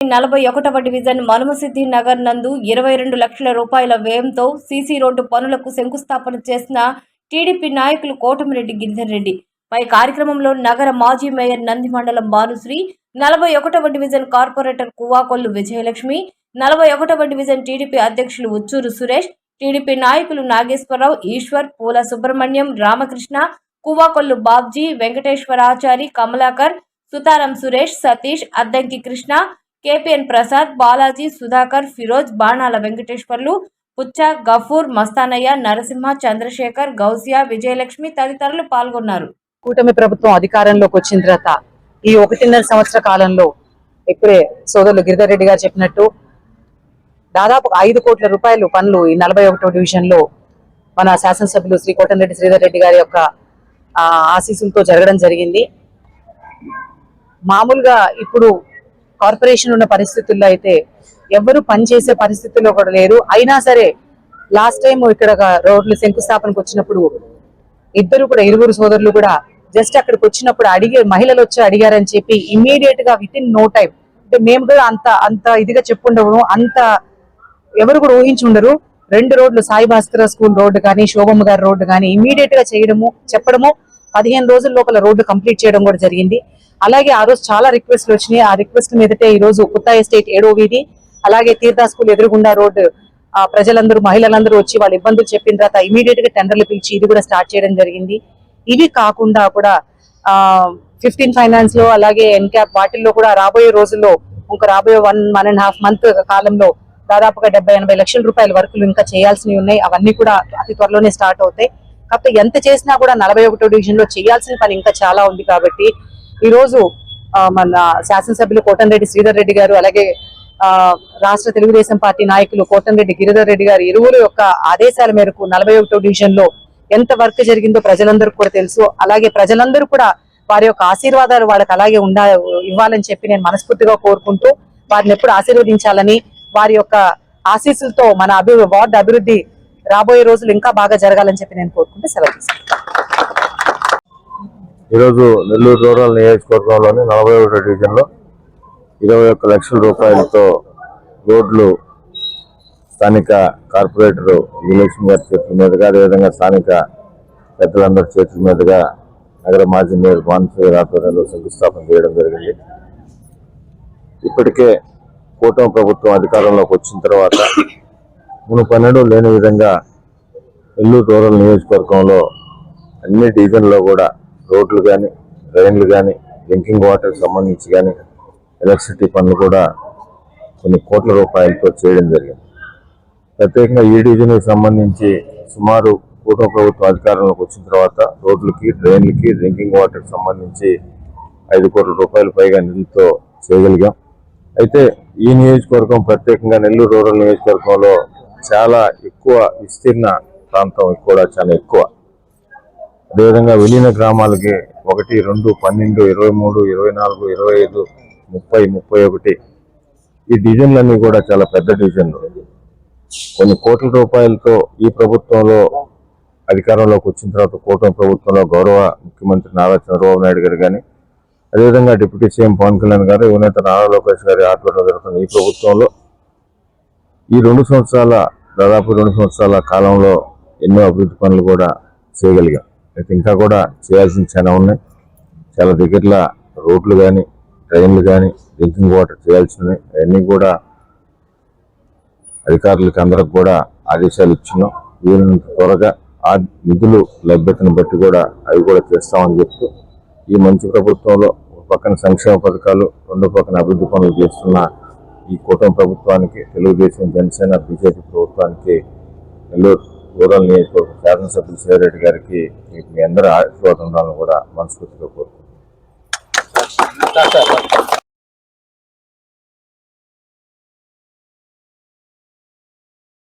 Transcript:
నలభై ఒకటవ డివిజన్ మనుమసిద్ధి నగర్ నందు ఇరవై రెండు లక్షల రూపాయల వ్యయంతో సీసీ రోడ్డు పనులకు శంకుస్థాపన చేసిన టీడీపీ నాయకులు కోటమిరెడ్డి గిరిధర్ రెడ్డి. పై కార్యక్రమంలో నగర మాజీ మేయర్ నంది మండలం భానుశ్రీ నలభై ఒకటవ డివిజన్ కార్పొరేటర్ కువాకొల్లు విజయలక్ష్మి నలభై ఒకటవ డివిజన్ టీడీపీ అధ్యక్షులు ఉచ్చూరు సురేష్ టీడీపీ నాయకులు నాగేశ్వరరావు ఈశ్వర్ పూల సుబ్రహ్మణ్యం రామకృష్ణ కువాకొల్లు బాబ్జీ వెంకటేశ్వరాచారి కమలాకర్ సుతారం సురేష్ సతీష్ అద్దంకి కృష్ణ కేపీఎన్ ప్రసాద్ బాలాజీ సుధాకర్ ఫిరోజ్ బాణాల వెంకటేశ్వర్లు పుచ్చ గఫూర్ మస్తానయ్య నరసింహ చంద్రశేఖర్ గౌసియా విజయలక్ష్మి తదితరులు పాల్గొన్నారు. కూటమి ప్రభుత్వం అధికారంలోకి వచ్చిన తర్వాత ఈ ఒకటిన్నర సంవత్సర కాలంలో ఇప్పుడే సోదరులు గిరిధర్ రెడ్డి గారు చెప్పినట్టు దాదాపు ఐదు కోట్ల రూపాయలు పనులు ఈ నలభై ఒకటో డివిజన్లో మన శాసనసభ్యులు శ్రీ కోటంరెడ్డి శ్రీధర్ రెడ్డి గారి యొక్క ఆశీస్సులతో జరగడం జరిగింది. మామూలుగా ఇప్పుడు కార్పొరేషన్ ఉన్న పరిస్థితుల్లో అయితే ఎవరు పనిచేసే పరిస్థితుల్లో కూడా లేరు. అయినా సరే లాస్ట్ టైం ఇక్కడ రోడ్లు శంకుస్థాపనకు వచ్చినప్పుడు ఇద్దరు కూడా ఇరువురు సోదరులు కూడా జస్ట్ అక్కడికి వచ్చినప్పుడు అడిగే మహిళలు వచ్చి అడిగారని చెప్పి ఇమీడియట్గా విత్ ఇన్ నో టైం అంటే మేము కూడా అంత అంత ఇదిగా చెప్పుండవు అంత ఎవరు కూడా ఊహించి ఉండరు. రెండు రోడ్లు సాయి భాస్కర స్కూల్ రోడ్డు కానీ శోభమ్మ గారి రోడ్డు కానీ ఇమీడియట్గా చేయడము చెప్పడము పదిహేను రోజుల లోపల రోడ్డు కంప్లీట్ చేయడం కూడా జరిగింది. అలాగే ఆ రోజు చాలా రిక్వెస్ట్లు వచ్చినాయి. ఆ రిక్వెస్ట్ మీదటే ఈ రోజు కొత్త ఎస్టేట్ ఏడో వీధి అలాగే తీర్థ స్కూల్ ఎదురుగుండా రోడ్డు. ఆ ప్రజలందరూ మహిళలందరూ వచ్చి వాళ్ళ ఇబ్బందులు చెప్పిన తర్వాత ఇమీడియట్గా టెండర్లు పిలిచి ఇది కూడా స్టార్ట్ చేయడం జరిగింది. ఇవి కాకుండా కూడా ఆ ఫిఫ్టీన్ ఫైనాన్స్లో అలాగే ఎన్క్యాప్ వాటిల్లో కూడా రాబోయే రోజుల్లో ఇంకా రాబోయే one one and half month కాలంలో దాదాపుగా డెబ్బై ఎనభై లక్షల రూపాయల వర్కులు ఇంకా చేయాల్సినవి ఉన్నాయి. అవన్నీ కూడా అతి త్వరలోనే స్టార్ట్ అవుతాయి. కాకపోతే ఎంత చేసినా కూడా నలభై ఒకటో డివిజన్లో చేయాల్సిన పని ఇంకా చాలా ఉంది కాబట్టి ఈ రోజు మన శాసనసభ్యులు కోటంరెడ్డి శ్రీధర్ రెడ్డి గారు అలాగే ఆ రాష్ట్ర తెలుగుదేశం పార్టీ నాయకులు కోటంరెడ్డి గిరిధర్ రెడ్డి గారు ఇరువురు యొక్క ఆదేశాల మేరకు నలభై ఒకటో డివిజన్లో ఎంత వర్క్ జరిగిందో ప్రజలందరూ కూడా తెలుసు. అలాగే ప్రజలందరూ కూడా వారి యొక్క ఆశీర్వాదాలు వాళ్ళకి అలాగే ఉండా ఇవ్వాలని చెప్పి నేను మనస్ఫూర్తిగా కోరుకుంటూ వారిని ఎప్పుడు ఆశీర్వదించాలని వారి యొక్క ఆశీస్సులతో మన అభి వార్డు అభివృద్ధి రాబోయే రోజులు ఇంకా బాగా జరగాలని చెప్పి నేను కోరుకుంటూ సెలవు తీసుకుంటాను ఈరోజు నెల్లూరు రూరల్ నియోజకవర్గంలోని నలభై ఒకటో డివిజన్లో ఇరవై ఒక్క లక్షల రూపాయలతో రోడ్లు స్థానిక కార్పొరేటర్ విజయలక్ష్మి గారి చేతుల మీదుగా అదేవిధంగా స్థానిక పెద్దలందరి చేతుల మీదుగా నగర మాజీ మేయర్ మానస ఆధ్వర్యంలో శంకుస్థాపన చేయడం జరిగింది. ఇప్పటికే కూటమి ప్రభుత్వం అధికారంలోకి వచ్చిన తర్వాత మునుపన్నడు లేని విధంగా నెల్లూరు రూరల్ నియోజకవర్గంలో అన్ని డివిజన్లో కూడా రోడ్లు కానీ డ్రైన్లు కానీ డ్రింకింగ్ వాటర్ సంబంధించి కానీ ఎలక్ట్రిసిటీ పనులు కూడా కొన్ని కోట్ల రూపాయలతో చేయడం జరిగింది. ప్రత్యేకంగా ఈ డివిజన్కి సంబంధించి సుమారు కూటమి ప్రభుత్వం అధికారంలోకి వచ్చిన తర్వాత రోడ్లకి డ్రైన్లకి డ్రింకింగ్ వాటర్కి సంబంధించి ఐదు కోట్ల రూపాయల పైగా నిధులతో చేయగలిగాం. అయితే ఈ నియోజకవర్గం ప్రత్యేకంగా నెల్లూరు రూరల్ నియోజకవర్గంలో చాలా ఎక్కువ విస్తీర్ణ ప్రాంతం కూడా చాలా ఎక్కువ. అదేవిధంగా విలీన గ్రామాలకి ఒకటి రెండు పన్నెండు ఇరవై మూడు ఇరవై నాలుగు ఇరవై ఐదు ముప్పై ముప్పై ఒకటి. ఈ డివిజన్లన్నీ కూడా చాలా పెద్ద డివిజన్లు కొన్ని కోట్ల రూపాయలతో ఈ ప్రభుత్వంలో అధికారంలోకి వచ్చిన తర్వాత కూటమి ప్రభుత్వంలో గౌరవ ముఖ్యమంత్రి నారా చంద్రబాబు నాయుడు గారు కానీ అదేవిధంగా డిప్యూటీ సీఎం పవన్ కళ్యాణ్ గారు యువనేత నారా లోకేష్ గారి ఆధ్వర్యంలో జరుగుతున్న ఈ ప్రభుత్వంలో ఈ రెండు సంవత్సరాల దాదాపు రెండు సంవత్సరాల కాలంలో ఎన్నో అభివృద్ధి పనులు కూడా చేయగలిగాం. అయితే ఇంకా కూడా చేయాల్సిన చాలా ఉన్నాయి. చాలా దగ్గరల రోడ్లు కానీ ట్రైన్లు కానీ డ్రింకింగ్ వాటర్ చేయాల్సినవి. అవన్నీ కూడా అధికారులకి అందరికి కూడా ఆదేశాలు ఇచ్చినాం వీలైనంత త్వరగా ఆ నిధులు లభ్యతను బట్టి కూడా అవి కూడా చేస్తామని చెప్తూ ఈ మంచి ప్రభుత్వంలో ఒక పక్కన సంక్షేమ పథకాలు రెండో పక్కన అభివృద్ధి పనులు చేస్తున్న ఈ కూటమి ప్రభుత్వానికి తెలుగుదేశం జనసేన బీజేపీ ప్రభుత్వానికి నెల్లూరు రూరల్ నియోజకవర్గ శాసనసభ్యులు శివరెడ్డి గారికి మీ అందరూ ఆశీర్వాదం కూడా మనస్ఫూర్తిగా కోరుకుంటున్నాను.